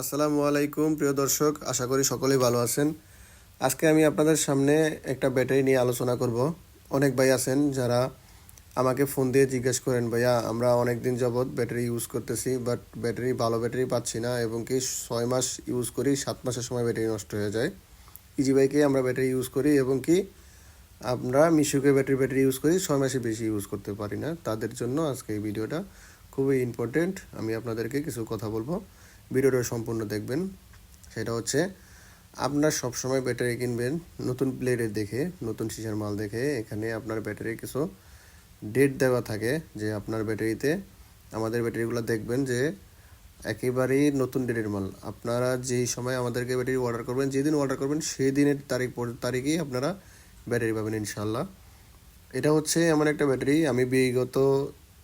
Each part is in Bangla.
আসসালামু আলাইকুম, প্রিয় দর্শক, আশা করি সকলেই ভালো আছেন। আজকে আমি আপনাদের সামনে একটা ব্যাটারি নিয়ে আলোচনা করব। অনেক ভাই আছেন যারা আমাকে ফোন দিয়ে জিজ্ঞেস করেন, ভাইয়া, আমরা অনেক দিন যাবৎ ব্যাটারি ইউজ করতেছি, বাট ব্যাটারি, ভালো ব্যাটারি পাচ্ছি না এবং কি ছয় মাস ইউজ করি, সাত মাসের সময় ব্যাটারি নষ্ট হয়ে যায়। ইজি বাইকে আমরা ব্যাটারি ইউজ করি এবং কি আমরা মিশুকে ব্যাটারি ব্যাটারি ইউজ করি, ছয় মাসে বেশি ইউজ করতে পারি না। তাদের জন্য আজকে এই ভিডিওটা খুবই ইম্পর্টেন্ট। আমি আপনাদেরকে কিছু কথা বলব। ভিডিওটা সম্পূর্ণ দেখবেন। সেটা হচ্ছে, আপনার সবসময় ব্যাটারি কিনবেন নতুন প্লেটের দেখে, নতুন সিসার মাল দেখে। এখানে আপনার ব্যাটারি কিছু ডেট দেওয়া থাকে যে আপনার ব্যাটারিতে আমাদের ব্যাটারিগুলো দেখবেন যে একেবারেই নতুন ডেটের মাল। আপনারা যেই সময় আমাদেরকে ব্যাটারি অর্ডার করবেন, যেদিন অর্ডার করবেন সেই দিনের তারিখ তারিখেই আপনারা ব্যাটারি পাবেন ইনশাল্লাহ এটা হচ্ছে এমন একটা ব্যাটারি, আমি বিগত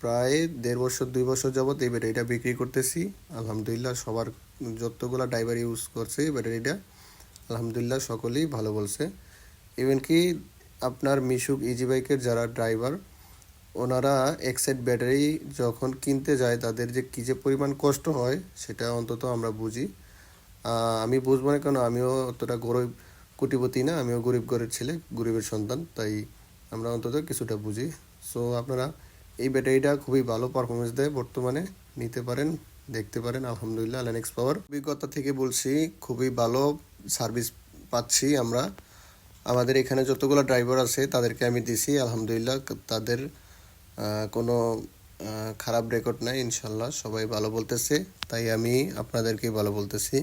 প্রায় দেড় বছর, দুই বছর যাবত এই ব্যাটারিটা বিক্রি করতেছি। আলহামদুলিল্লাহ সবার যতগুলো ড্রাইভার ইউজ করছে এই ব্যাটারিটা, আলহামদুলিল্লাহ সকলেই ভালো বলছে। ইভেন কি আপনার মিশুক ইজি বাইকের যারা ড্রাইভার ওনারা এক্সাইড ব্যাটারি যখন কিনতে যায়, তাদের যে কী যে পরিমাণ কষ্ট হয়, সেটা অন্তত আমরা বুঝি। আমি বুঝব না কেন, আমিও অতটা গরিব, কোটিপতি না, আমিও গরিব ঘরের ছেলে, গরিবের সন্তান, তাই আমরা অন্তত কিছুটা বুঝি। সো আপনারা এই ব্যাটারিটা খুবই ভালো পারফরমেন্স দেয়। বর্তমানে নিতে পারেন, দেখতে পারেন, আলহামদুলিল্লাহ ল্যানেক্স পাওয়ার অভিজ্ঞতা থেকে বলছি, খুবই ভালো সার্ভিস পাচ্ছি আমরা। আমাদের এখানে যতগুলো ড্রাইভার আছে, তাদেরকে আমি দিছি, আলহামদুলিল্লাহ। তাদের কোনো খারাপ রেকর্ড নাই ইনশাল্লাহ সবাই ভালো বলতেছে। তাই আমি আপনাদেরকেই ভালো বলতেছি।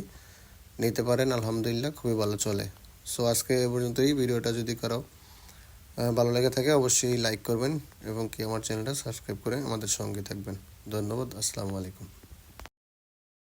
নিতে পারেন, আলহামদুলিল্লাহ, খুবই ভালো চলে। সো আজকে পর্যন্তই, ভিডিওটা যদি কারও ভালো লেগে থাকে অবশ্যই লাইক করবেন এবং কি আমার চ্যানেলটা সাবস্ক্রাইব করে আমাদের সঙ্গে থাকবেন। ধন্যবাদ, আসসালামু আলাইকুম।